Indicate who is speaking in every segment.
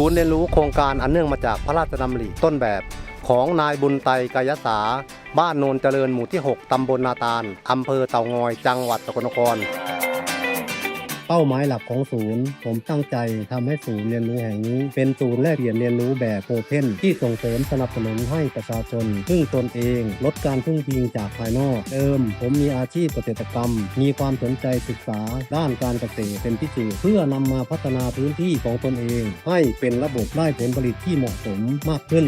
Speaker 1: ศูนย์เรียนรู้โครงการอันเนื่องมาจากพระราชดำริต้นแบบของนายบุญไตกายสา บ้านโนนเจริญหมู่ที่ 6 ตำบลนาตาล อำเภอเต่างอย จังหวัดสกลนคร เป้าหมายหลักของศูนย์ ผมตั้งใจทำให้ศูนย์เรียนรู้แห่งนี้ เป็นศูนย์แลกเปลี่ยนเรียนรู้แบบโอเพนที่ส่งเสริมสนับสนุนให้ประชาชนพึ่งตนเอง ลดการพึ่งพิงจากภายนอกเดิม ผมมีอาชีพเกษตรกรรม มีความสนใจศึกษา ด้านการเกษตรเป็นพิเศษเพื่อนำมาพัฒนาพื้นที่ของตนเอง ให้เป็นระบบได้ผลผลิตที่เหมาะสมมากขึ้น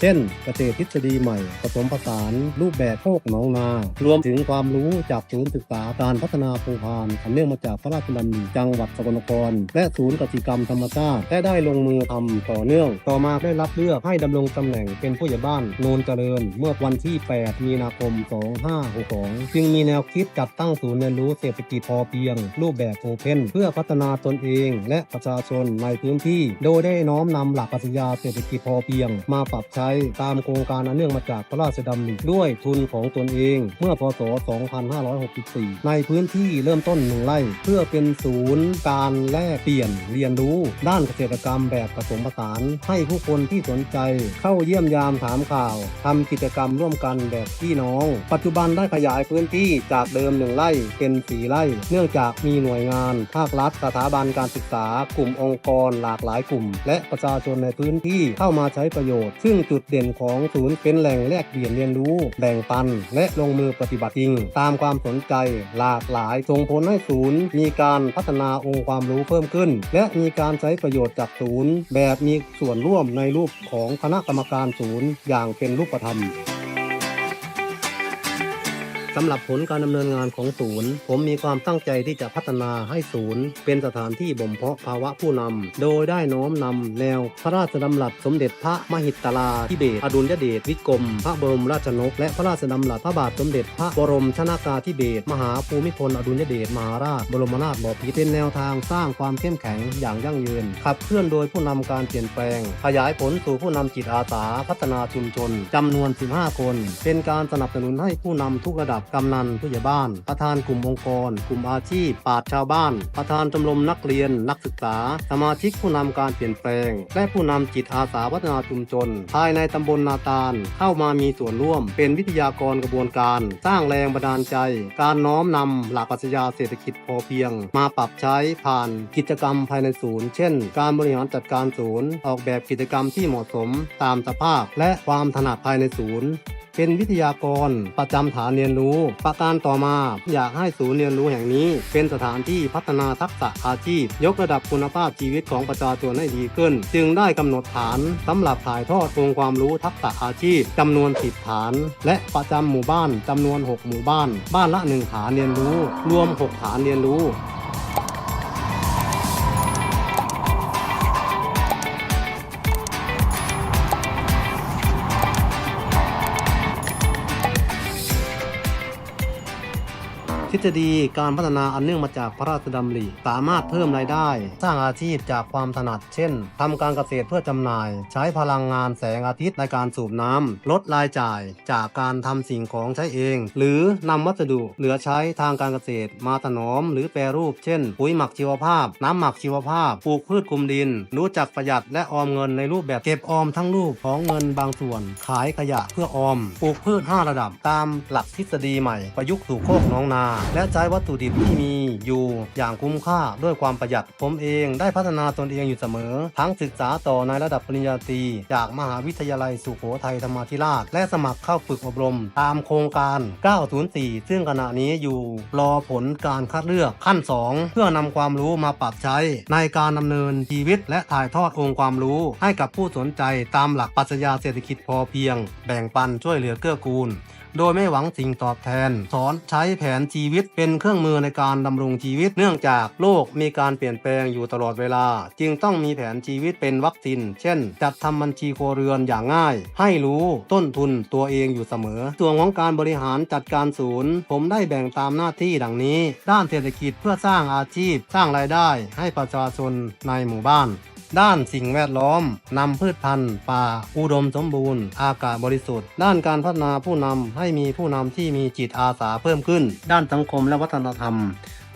Speaker 1: เช่นเกษตรทฤษฎีใหม่ ผสมผสานรูปแบบโคกหนองนา รวมถึงความรู้จากศูนย์ศึกษาการพัฒนาภูพานอันเนื่องมาจากพระราชดำริจังหวัดสกลนครและศูนย์กสิกรรมธรรมชาติและได้ลงมือทำต่อเนื่อง ต่อมาได้รับเลือกให้ดำรงตำแหน่งเป็นผู้ใหญ่บ้านโนนเจริญ เมื่อวันที่ 8 มีนาคม 2562 จึงมีแนวคิดจัดตั้งศูนย์เรียนรู้เศรษฐกิจพอเพียง รูปแบบโอเพนเพื่อพัฒนาตนเอง และประชาชนในพื้นที่ โดยได้น้อมนำหลักปรัชญาเศรษฐกิจพอเพียง มาปรับใช้ตามโครงการอันเนื่องมาจากพระราชดำริด้วยทุนของตนเอง เมื่อพศ 2564 ในพื้นที่เริ่มต้นหนึ่งไร่เพื่อเป็นศูนย์การแลกเปลี่ยนเรียนรู้ ด้านเกษตรกรรมแบบผสมผสาน ให้ผู้คนที่สนใจ เข้าเยี่ยมยามถามข่าวทำกิจกรรมร่วมกันแบบพี่น้อง ปัจจุบันได้ขยายพื้นที่จากเดิมหนึ่งไร่เป็นสีไร่ เนื่องจากมีหน่วยงาน ภาครัฐสถาบันการศึกษากลุ่มองค์กรหลากหลายกลุ่ม และประชาชนในพื้นที่เข้ามาใช้ประโยชน์ ซึ่งจุดดเด่นของศูนย์เป็นแหล่งแลกเปลี่ยนเรียนรู้ แบ่งปัน และลงมือปฏิบัติจริง ตามความสนใจหลากหลายส่งผลให้ศูนย์ มีการพัฒนาองค์ความรู้เพิ่มขึ้น และมีการใช้ประโยชน์จากศูนย์ แบบมีส่วนร่วมในรูปของคณะกรรมการศูนย์อย่างเป็นรูปธรรม สำหรับผลการดำเนินงานของศูนย์ ผมมีความตั้งใจที่จะพัฒนาให้ศูนย์ เป็นสถานที่บ่มเพาะภาวะผู้นำ โดยได้น้อมนำแนวพระราชดำรัสสมเด็จพระมหิตลาธิเบศอดุลยเดชวิกรม พระบรมราชนก และพระราชดำรัสพระบาทสมเด็จพระบรมชนากาธิเบศมหาภูมิพลอดุลยเดชมหาราชบรมนาถบพิตรเป็นแนวทางสร้างความเข้มแข็งอย่างยั่งยืน ขับเคลื่อนโดยผู้นำการเปลี่ยนแปลง ขยายผลสู่ผู้นำจิตอาสาพัฒนาชุมชนจำนวน 15 คน เป็นการสนับสนุนให้ผู้นำทุกระดับกำนันผู้ใหญ่บ้าน ประธานกลุ่มองค์กร กลุ่มอาชีพปราชชาวบ้าน ประธานชมรมนักเรียน นักศึกษา สมาชิกผู้นำการเปลี่ยนแปลง และผู้นำจิตอาสาพัฒนาชุมชน ภายในตำบลนาตาล เข้ามามีส่วนร่วม เป็นวิทยากรกระบวนการ สร้างแรงบันดาลใจ การน้อมนำหลักปรัชญาเศรษฐกิจพอเพียง มาปรับใช้ผ่านกิจกรรมภายในศูนย์ เช่น การบริหารจัดการศูนย์ ออกแบบกิจกรรมที่เหมาะสม ตามสภาพและความถนัดภายในศูนย์ เป็นวิทยากรประจำฐานเรียนรู้ ประการต่อมา อยากให้ศูนย์เรียนรู้แห่งนี้ เป็นสถานที่พัฒนาทักษะอาชีพ ยกระดับคุณภาพชีวิตของประชาชนให้ดีขึ้น จึงได้กำหนดฐานสำหรับถ่ายทอดองค์ความรู้ทักษะอาชีพจำนวน10ฐาน และประจำหมู่บ้านจำนวน 6 หมู่บ้าน บ้านละ 1 ฐานเรียนรู้ รวม 6 ฐานเรียนรู้ ทฤษฎีการพัฒนาอันเนื่องมาจากพระราชดำริ สามารถเพิ่มรายได้ สร้างอาชีพจากความถนัด เช่นทำการเกษตรเพื่อจำหน่าย ใช้พลังงานแสงอาทิตย์ในการสูบน้ำลดรายจ่ายจากการทำสิ่งของใช้เอง หรือนำวัสดุเหลือใช้ทางการเกษตร มาถนอมหรือแปรรูป เช่น ปุ๋ยหมักชีวภาพ น้ำหมักชีวภาพ ปลูกพืชคลุมดิน รู้จักประหยัดและออมเงินในรูปแบบเก็บออมทั้งรูปของเงินบางส่วน ขายขยะเพื่อออม ปลูกพืช 5 ระดับตามหลักทฤษฎีใหม่ประยุกต์สู่โคกน้องนาและใช้วัตถุดิบที่มีอยู่อย่างคุ้มค่าด้วยความประหยัด ผมเองได้พัฒนาตนเองอยู่เสมอ ทั้งศึกษาต่อในระดับปริญญาตรีจากมหาวิทยาลัยสุโขทัยธรรมาธิราช และสมัครเข้าฝึกอบรม ตามโครงการ 904 ซึ่งขณะนี้อยู่รอผลการคัดเลือกขั้น 2 เพื่อนำความรู้มาปรับใช้ ในการดำเนินชีวิต และถ่ายทอดองค์ความรู้ ให้กับผู้สนใจตามหลักปรัชญาเศรษฐกิจพอเพียง แบ่งปันช่วยเหลือเกื้อกูลโดยไม่หวังสิ่งตอบแทน สอนใช้แผนชีวิตเป็นเครื่องมือในการดำรงชีวิต เนื่องจากโลกมีการเปลี่ยนแปลงอยู่ตลอดเวลา จึงต้องมีแผนชีวิตเป็นวัคซีนเช่น จัดทำบัญชีครัวเรือนอย่างง่าย ให้รู้ต้นทุนตัวเองอยู่เสมอ ส่วนของการบริหารจัดการศูนย์ ผมได้แบ่งตามหน้าที่ดังนี้ ด้านเศรษฐกิจเพื่อสร้างอาชีพสร้างรายได้ให้ประชาชนในหมู่บ้าน ด้านสิ่งแวดล้อมนำพืชพันธุ์ป่าอุดมสมบูรณ์ อากาศบริสุทธิ์ ด้านการพัฒนาผู้นำให้มีผู้นำที่มีจิตอาสาเพิ่มขึ้น ด้านสังคมและวัฒนธรรม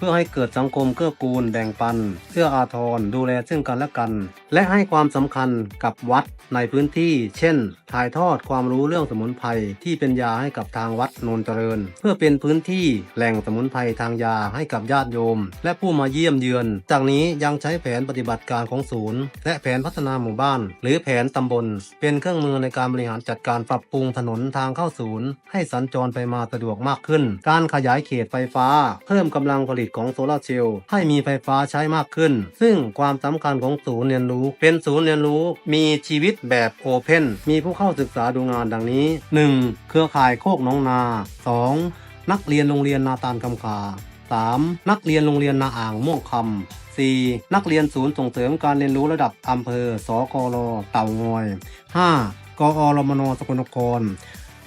Speaker 1: พื่อให้เกิดสังคมเกื้อกูลแบ่งปันเพื่ออาทรดูแลซึ่งกันและกัน และให้ความสำคัญกับวัดในพื้นที่ เช่น ถ่ายทอดความรู้เรื่องสมุนไพรที่เป็นยาให้กับทางวัดโนนเจริญ เพื่อเป็นพื้นที่แหล่งสมุนไพรทางยาให้กับญาติโยม และผู้มาเยี่ยมเยือน จากนี้ยังใช้แผนปฏิบัติการของศูนย์ และแผนพัฒนาหมู่บ้าน หรือแผนตำบล เป็นเครื่องมือในการบริหารจัดการปรับปรุงถนนทางเข้าศูนย์ ให้สัญจรไปมาสะดวกมากขึ้น การขยายเขตไฟฟ้า เพิ่มกำลังผลิตของโซลาเซลล์ให้มีไฟฟ้าใช้มากขึ้น ซึ่งความสำคัญของศูนย์เรียนรู้ เป็นศูนย์เรียนรู้มีชีวิตแบบโอเพนมีผู้เข้าศึกษาดูงานดังนี้ 1. เครือข่ายโคกน้องนา 2. นักเรียนโรงเรียนนาตาลคำคา 3. นักเรียนโรงเรียนนาอ่างม่วงคำ 4. นักเรียนศูนย์ส่งเสริมการเรียนรู้ระดับอำเภอ สกรเต่างอย 5. กอรมนสกลนคร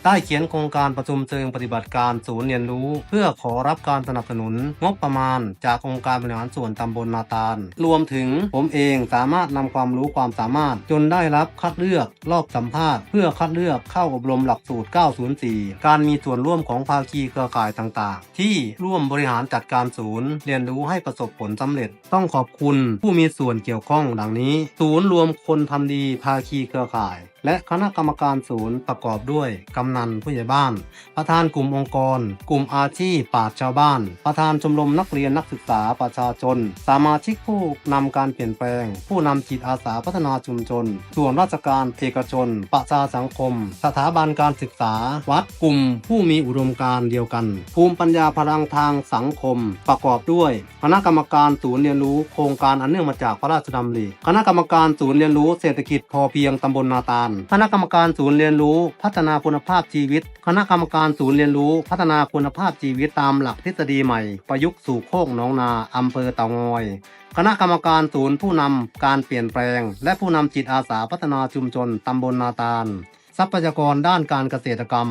Speaker 1: ได้เขียนโครงการประชุมเชิงปฏิบัติการศูนย์เรียนรู้ เพื่อขอรับการสนับสนุนงบประมาณ จากองค์การบริหารส่วนตำบลนาตาล รวมถึงผมเองสามารถนำความรู้ความสามารถ จนได้รับคัดเลือกรอบสัมภาษณ์ เพื่อคัดเลือกเข้าอบรมหลักสูตร 904 การมีส่วนร่วมของภาคีเครือข่ายต่างๆ ที่ร่วมบริหารจัดการศูนย์ เรียนรู้ให้ประสบผลสำเร็จ ต้องขอบคุณผู้มีส่วนเกี่ยวข้องดังนี้ ศูนย์รวมคนทำดีภาคีเครือข่าย และคณะกรรมการศูนย์ประกอบด้วยกำนันผู้ใหญ่บ้าน ประธานกลุ่มองค์กร กลุ่มอาชีพปราชชาวบ้าน ประธานชมรมนักเรียนนักศึกษาประชาชน สมาชิกผู้นำการเปลี่ยนแปลง ผู้นำจิตอาสาพัฒนาชุมชน ส่วนราชการเอกชน ประชาสังคม สถาบันการศึกษา วัดกลุ่ม ผู้มีอุดมการณ์เดียวกัน ภูมิปัญญาพลังทางสังคม ประกอบด้วย คณะกรรมการศูนย์เรียนรู้โครงการอันเนื่องมาจากพระราชดำริคณะกรรมการศูนย์เรียนรู้เศรษฐกิจพอเพียงตำบลนาตาล คณะกรรมการศูนย์เรียนรู้ พัฒนาคุณภาพชีวิต คณะกรรมการศูนย์เรียนรู้ พัฒนาคุณภาพชีวิตตามหลักทฤษฎีใหม่ ประยุกต์สู่โคกหนองนาอำเภอเต่างอย คณะกรรมการศูนย์ผู้นำการเปลี่ยนแปลง และผู้นำจิตอาสาพัฒนาชุมชนตำบลนาตาล ทรัพยากรด้านการเกษตรกรรม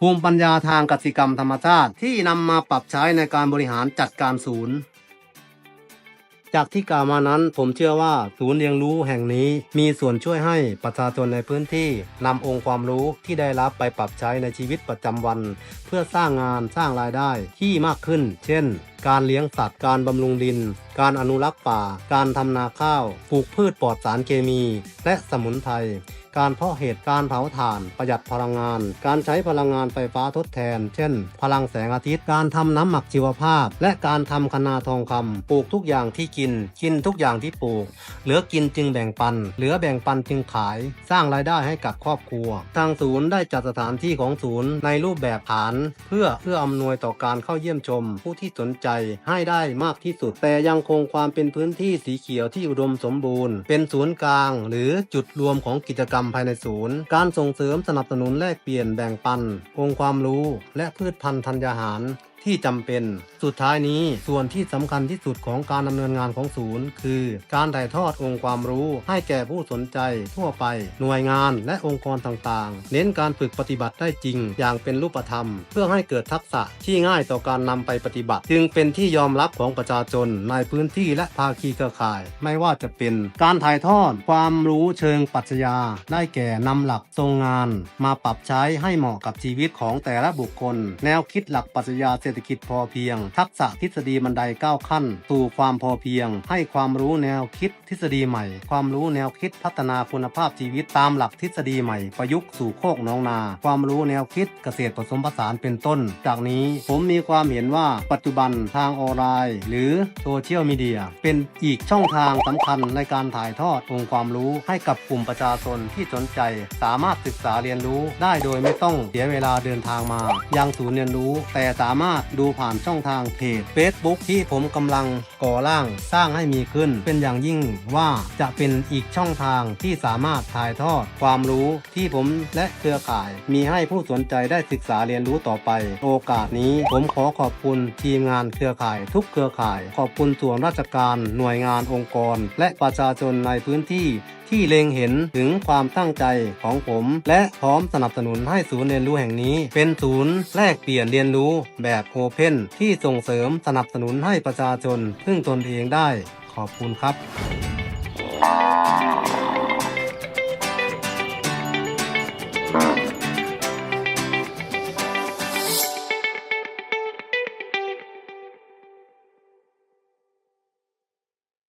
Speaker 1: ภูมิปัญญาทางกสิกรรมธรรมชาติที่นำมาปรับใช้ในการบริหารจัดการศูนย์ จากที่กล่าวมานั้นผมเชื่อว่าศูนย์เรียนรู้แห่งนี้มีส่วนช่วยให้ประชาชนในพื้นที่นำองค์ความรู้ที่ได้รับไปปรับใช้ในชีวิตประจำวัน เพื่อสร้างงานสร้างรายได้ที่มากขึ้น เช่นการเลี้ยงสัตว์ การบำรุงดิน การอนุรักษ์ป่า การทำนาข้าว ปลูกพืชปลอดสารเคมี และสมุนไพร การเพาะเห็ด การเผาถ่าน ประหยัดพลังงาน การใช้พลังงานไฟฟ้าทดแทน เช่น พลังแสงอาทิตย์ การทำน้ำหมักชีวภาพ และการทำคนาทองคำปลูกทุกอย่างที่กิน กินทุกอย่างที่ปลูก เหลือกินจึงแบ่งปัน เหลือแบ่งปันจึงขาย สร้างรายได้ให้กับครอบครัว ทางศูนย์ได้จัดสถานที่ของศูนย์ในรูปแบบฐาน เพื่อเพื่ออำนวยต่อการเข้าเยี่ยมชม ผู้ที่สนใจให้ได้มากที่สุด แต่ยังคงความเป็นพื้นที่สีเขียวที่อุดมสมบูรณ์ เป็นศูนย์กลาง หรือจุดรวมของกิจกรรมภายในศูนย์ การส่งเสริมสนับสนุนแลกเปลี่ยนแบ่งปัน องค์ความรู้ และพืชพันธุ์ธัญญาหาร ที่จำเป็น สุดท้ายนี้ส่วนที่สำคัญที่สุดของการดำเนินงานของศูนย์ คือ การถ่ายทอดองค์ความรู้ให้แก่ผู้สนใจทั่วไป หน่วยงานและองค์กรต่างๆ เน้นการฝึกปฏิบัติได้จริง อย่างเป็นรูปธรรม เพื่อให้เกิดทักษะที่ง่ายต่อการนำไปปฏิบัติ จึงเป็นที่ยอมรับของประชาชนในพื้นที่และภาคีเครือข่าย ไม่ว่าจะเป็น การถ่ายทอดความรู้เชิงปรัชญา ได้แก่นำหลักทรงงาน มาปรับใช้ให้เหมาะกับชีวิตของแต่ละบุคคล แนวคิดหลักปรัชญาเศรษฐกิจพอเพียง ทักษะทฤษฎีบันไดก้าวขั้นสู่ความพอเพียง ให้ความรู้แนวคิดทฤษฎีใหม่ ความรู้แนวคิดพัฒนาคุณภาพชีวิตตามหลักทฤษฎีใหม่ ประยุกต์สู่โคกน้องนา ความรู้แนวคิดเกษตรผสมผสานเป็นต้น จากนี้ผมมีความเห็นว่าปัจจุบันทางออนไลน์ หรือโซเชียลมีเดียเป็นอีกช่องทางสำคัญในการถ่ายทอดองค์ความรู้ให้กับกลุ่มประชาชนที่สนใจ สามารถศึกษาเรียนรู้ได้โดยไม่ต้องเสียเวลาเดินทางมายังศูนย์เรียนรู้ แต่สามารถดูผ่านช่องทางเพจ Facebook ที่ผมกำลังก่อร่างสร้างให้มีขึ้น เป็นอย่างยิ่งว่าจะเป็นอีกช่องทางที่สามารถถ่ายทอดความรู้ที่ผมและเครือข่าย มีให้ผู้สนใจได้ศึกษาเรียนรู้ต่อไป โอกาสนี้ผมขอขอบคุณทีมงานเครือข่ายทุกเครือข่าย ขอบคุณส่วนราชการหน่วยงานองค์กร และประชาชนในพื้นที่ที่เล็งเห็นถึงความตั้งใจของผม และพร้อมสนับสนุนให้ศูนย์เรียนรู้แห่งนี้ เป็นศูนย์แลกเปลี่ยนเรียนรู้แบบโอเพนที่ส่งเสริมสนับสนุนให้ประชาชนพึ่งตนเองได้ขอบคุณครับ